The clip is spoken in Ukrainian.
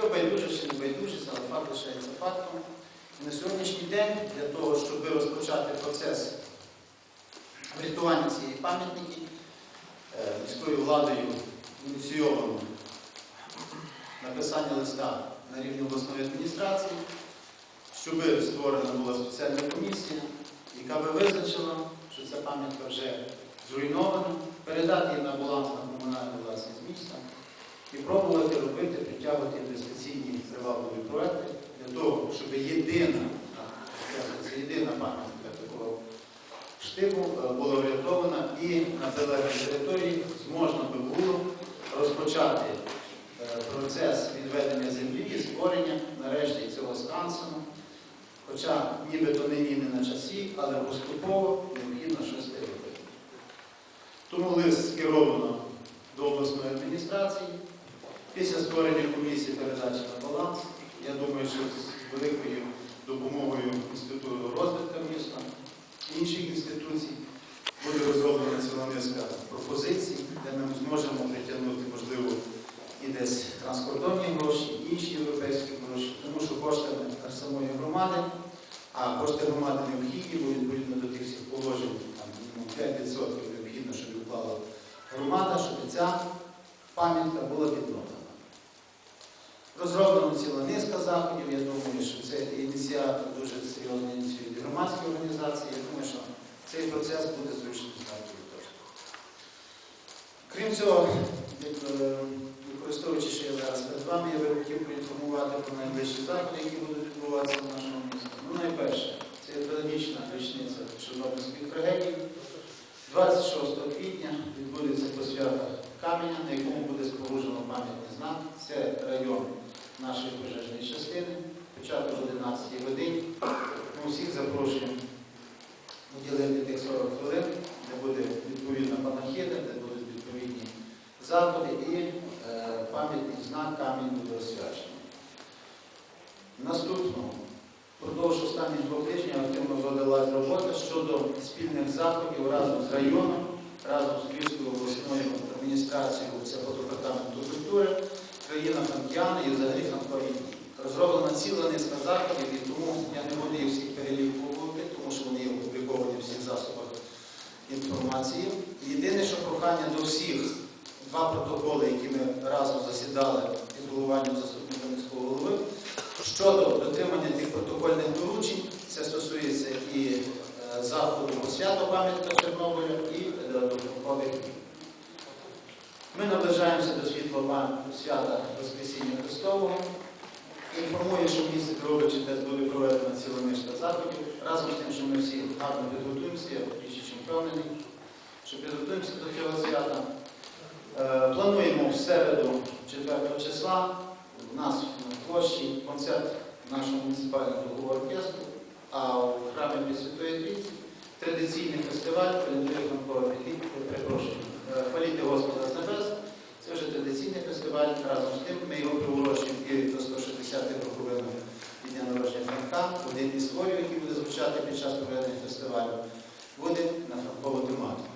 Хто байдужий чи не байдужий, але факт лишається фактом. І на сьогоднішній день для того, щоб розпочати процес врятування цієї пам'ятники, е, міською владою ініційовано написання листа на рівні обласної адміністрації, щоб створена була спеціальна комісія, яка би визначила, що ця пам'ятка вже зруйнована, передати її на баланс на комунальну власність міста і пробувати робити, притягувати інвестиційні привабливі проекти для того, щоб єдина, це єдина пам'ятка такого штибу е, була врятована і на прилеглій території зможна би було розпочати е, процес відведення землі і створення нарешті цього скансену. Хоча нібито нині не на часі, але поступово необхідно щось робити. Тому лист скеровано до обласної адміністрації. Після створення комісії передачі на баланс, я думаю, що з великою допомогою Інституту розвитку міста, інших інституцій буде розроблена ціла низка пропозицій, де ми зможемо притягнути, можливо, і десь транскордонні гроші, інші європейські гроші, тому що коштами самої громади, а кошти громади необхідні, бо відповідно до тих всіх положень, там 5% необхідно, щоб уклала громада, щоб ця пам'ятка була відновлена. Розроблено ціла низка заходів. Я думаю, що це ініціатор дуже серйозно ініціюють громадські організації. Я думаю, що цей процес буде зручним стартовий точкою. Крім цього, е, використовуючи, що я зараз перед вами, я би хотів проінформувати про найближчі заходи, які будуть відбуватися в нашому місті. Ну, найперше, це є річниця Чорнобильської трагедії. 26 квітня відбудеться посвята каменя, на якому буде споруджено пам'ятний знак. Це район нашої пожежної частини. Початок о 11 годині. Ми всіх запрошуємо уділити тих 40 хвилин, де буде відповідна панахида, де будуть відповідні заходи і е, пам'ятний знак камінь буде освячений. Наступно, впродовж останніх двох тижнів активно веделась робота щодо спільних заходів разом з районом, разом з Львівською обласною адміністрацією цього департаменту культури, країна Франкіани і взагалі франкові. Розроблена ціла низка заходів, і тому я не буду їх всіх перелікувати, тому що вони є опубліковані в всіх засобах інформації. Єдине, що прохання до всіх два протоколи, які ми разом засідали під головуванням заступника міського голови, щодо дотримання тих протокольних доручень, це стосується і е, заходу свято пам'ятка Чорнобиля, і е, до. Ми наближаємося до світлого свята Воскресіння Христового. Інформую, що в місті теж буде проведена ціла низка заходів. Разом з тим, що ми всі гарно підготуємося, я більше чим впевнений, що підготуємося до цього свята. Е, Плануємо в середу 4 числа у нас на площі концерт нашого муніципального оркестру, а у храмі Пресвятої Трійці традиційний фестиваль календарів Франкова перепрошую, Хваліти Господа з небес. Це вже традиційний фестиваль. Разом з тим ми його приурочимо до 160-х роковини від дня народження Франка. Один із хворів, який буде звучати під час проведення фестивалю, буде на Франкову тематику.